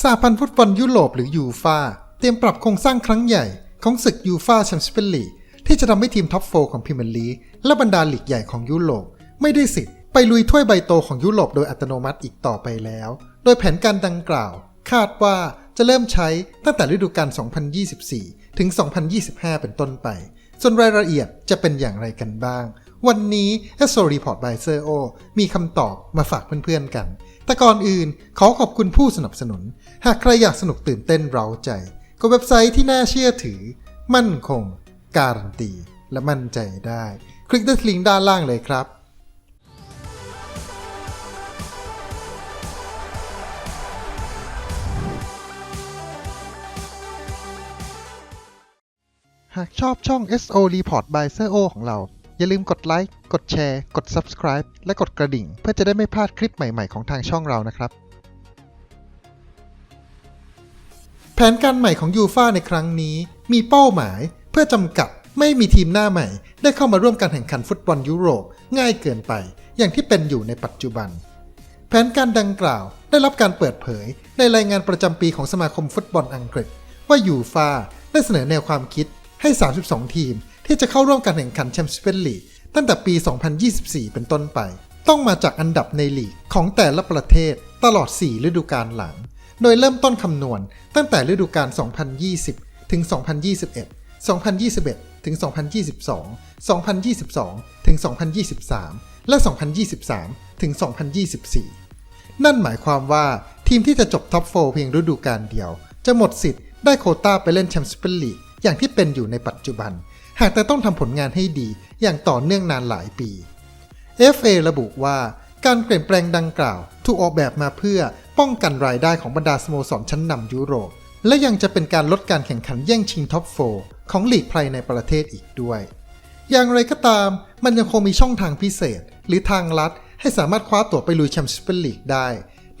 สหพันธ์ฟุตบอลยุโรปหรือยูฟาเตรียมปรับโครงสร้างครั้งใหญ่ของศึกยูฟาแชมเปี้ยนลีกที่จะทำให้ทีมท็อปโฟของพรีเมียร์ลีกและบรรดาลีกใหญ่ของยุโรปไม่ได้สิทธิ์ไปลุยถ้วยใบโตของยุโรปโดยอัตโนมัติอีกต่อไปแล้ว โดยแผนการดังกล่าว คาดว่าจะเริ่มใช้ตั้งแต่ฤดูกาล 2024 ถึง 2025 เป็นต้นไป ส่วนรายละเอียดจะเป็นอย่างไรกันบ้าง วันนี้ a s t r o Report by s e r o มีคำตอบมาฝากเพื่อนๆกัน แต่ก่อนอื่นขอขอบคุณผู้สนับสนุน หากใครอยากสนุกตื่นเต้นเร้าใจ ก็เว็บไซต์ที่น่าเชื่อถือ มั่นคง การันตี และมั่นใจได้ คลิกที่ลิงก์ด้านล่างเลยครับหากชอบช่อง SO Report by s e o ของเรา อย่าลืมกดไลค์ กดแชร์ กด Subscribe และกดกระดิ่ง เพื่อจะได้ไม่พลาดคลิปใหม่ ๆ ของทางช่องเรานะครับ แผนการใหม่ของยูฟาในครั้งนี้ มีเป้าหมาย เพื่อจำกัดไม่มีทีมหน้าใหม่ ได้เข้ามาร่วมการแข่งขันฟุตบอลยุโรป ง่ายเกินไป อย่างที่เป็นอยู่ในปัจจุบัน แผนการดังกล่าวได้รับการเปิดเผย ในรายงานประจำปีของสมาคมฟุตบอลอังกฤษ ว่ายูฟาได้เสนอแนวความคิดให้ 32 ทีม ที่จะเข้าร่วมการแข่งขันแชมเปี้ยนลีกตั้งแต่ปี 2024 เป็นต้นไป ต้องมาจากอันดับในลีกของแต่ละประเทศตลอด 4 ฤดูกาลหลัง โดยเริ่มต้นคำนวณตั้งแต่ฤดูกาล 2020 ถึง 2021 2021 ถึง 2022 2022 ถึง 2023 และ 2023 ถึง 2024 นั่นหมายความว่าทีมที่จะจบท็อป4เพียงฤดูกาลเดียว จะหมดสิทธิ์ได้โคต้าไปเล่นแชมเปี้ยนลีกอย่างที่เป็นอยู่ในปัจจุบัน หากแต่ต้องทำผลงานให้ดีอย่างต่อเนื่องนานหลายปี FA ระบุว่าการเปลี่ยนแปลงดังกล่าว ถูกออกแบบมาเพื่อป้องกันรายได้ของบรรดาสโมสรชั้นนำยุโรป และยังจะเป็นการลดการแข่งขันแย่งชิงท็อป 4 ของลีกภายในประเทศอีกด้วย อย่างไรก็ตาม มันยังคงมีช่องทางพิเศษ หรือทางลัด ให้สามารถคว้าตั๋วไปลุยแชมเปี้ยนลีกได้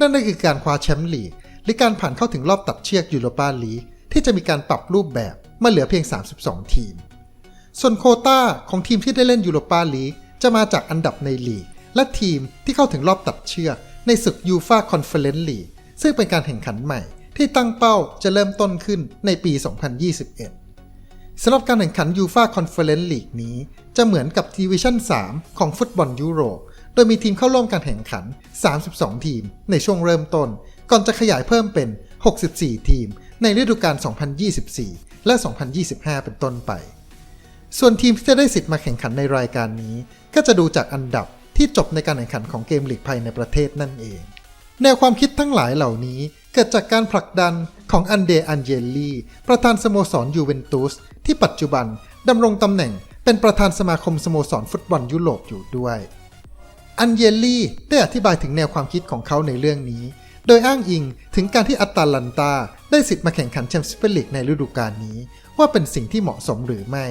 นั่นก็คือการคว้าแชมป์ลีก หรือการผ่านเข้าถึงรอบตัดเชือกยูโรปาลีกที่จะมีการปรับรูปแบบมาเหลือเพียง 32 ทีม ส่วนโคต้าของทีมที่ได้เล่นยูโรปาลีกจะมาจากอันดับในลีก และทีมที่เข้าถึงรอบตัดเชือก ในศึกยูฟาคอนเฟอเรนซ์ลีกซึ่งเป็นการแข่งขันใหม่ ที่ตั้งเป้าจะเริ่มต้นขึ้นในปี 2021 สำหรับการแข่งขันยูฟาคอนเฟอเรนซ์ลีกนี้ จะเหมือนกับดิวิชั่น 3 ของฟุตบอลยุโรป โดยมีทีมเข้าร่วมการแข่งขัน 32 ทีม ในช่วงเริ่มต้น ก่อนจะขยายเพิ่มเป็น 64 ทีม ในฤดูกาล 2024 และ 2025 เป็นต้นไป ส่วนทีมที่จะได้สิทธิ์มาแข่งขันในรายการนี้ ก็จะดูจากอันดับที่จบในการแข่งขันของเกมลีกภายในประเทศนั่นเอง แนวความคิดทั้งหลายเหล่านี้เกิดจากการผลักดันของอันเดอันเยลลีประธานสโมสรยูเวนตุสที่ปัจจุบันดำรงตำแหน่งเป็นประธานสมาคมสโมสรฟุตบอลยุโรปอยู่ด้วย อันเยลลี่ได้อธิบายถึงแนวความคิดของเขาในเรื่องนี้ โดยอ้างอิงถึงการที่อัตาลันตาได้สิทธิ์มาแข่งขันแชมเปี้ยนส์ลีกในฤดูกาลนี้ ว่าเป็นสิ่งที่เหมาะสมหรือไม่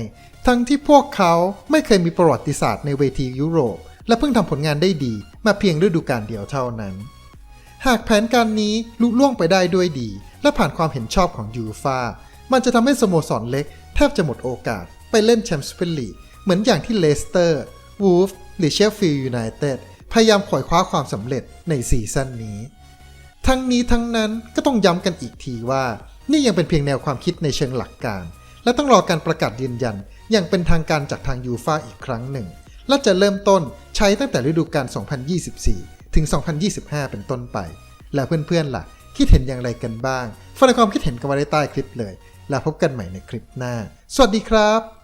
ทั้งที่พวกเขาไม่เคยมีประวัติศาสตร์ในเวทียุโรป และเพิ่งทำผลงานได้ดี มาเพียงฤดูกาลเดียวเท่านั้น หากแผนการนี้ลุล่วงไปได้ด้วยดี และผ่านความเห็นชอบของยูฟามันจะทำให้สโมสรเล็ก แทบจะหมดโอกาสไปเล่นแชมเปี้ยนส์ลีกเหมือนอย่างที่เลสเตอร์วูฟหรือเชฟฟิลด์ยูไนเต็ดพยายามขวอยคว้าความสำเร็จในซีซั่นนี้ ทั้งนี้ทั้งนั้นก็ต้องย้ำกันอีกทีว่า นี่ยังเป็นเพียงแนวความคิดในเชิงหลักการ และต้องรอการประกาศยืนยัน อย่างเป็นทางการจากทางยูฟาอีกครั้งหนึ่ง และจะเริ่มต้นใช้ตั้งแต่ฤดูกาล 2024 ถึง 2025 เป็นต้นไป แล้วเพื่อนๆล่ะ คิดเห็นอย่างไรกันบ้างฟังความคิดเห็นกันได้ใต้คลิปเลย แล้วพบกันใหม่ในคลิปหน้า สวัสดีครับ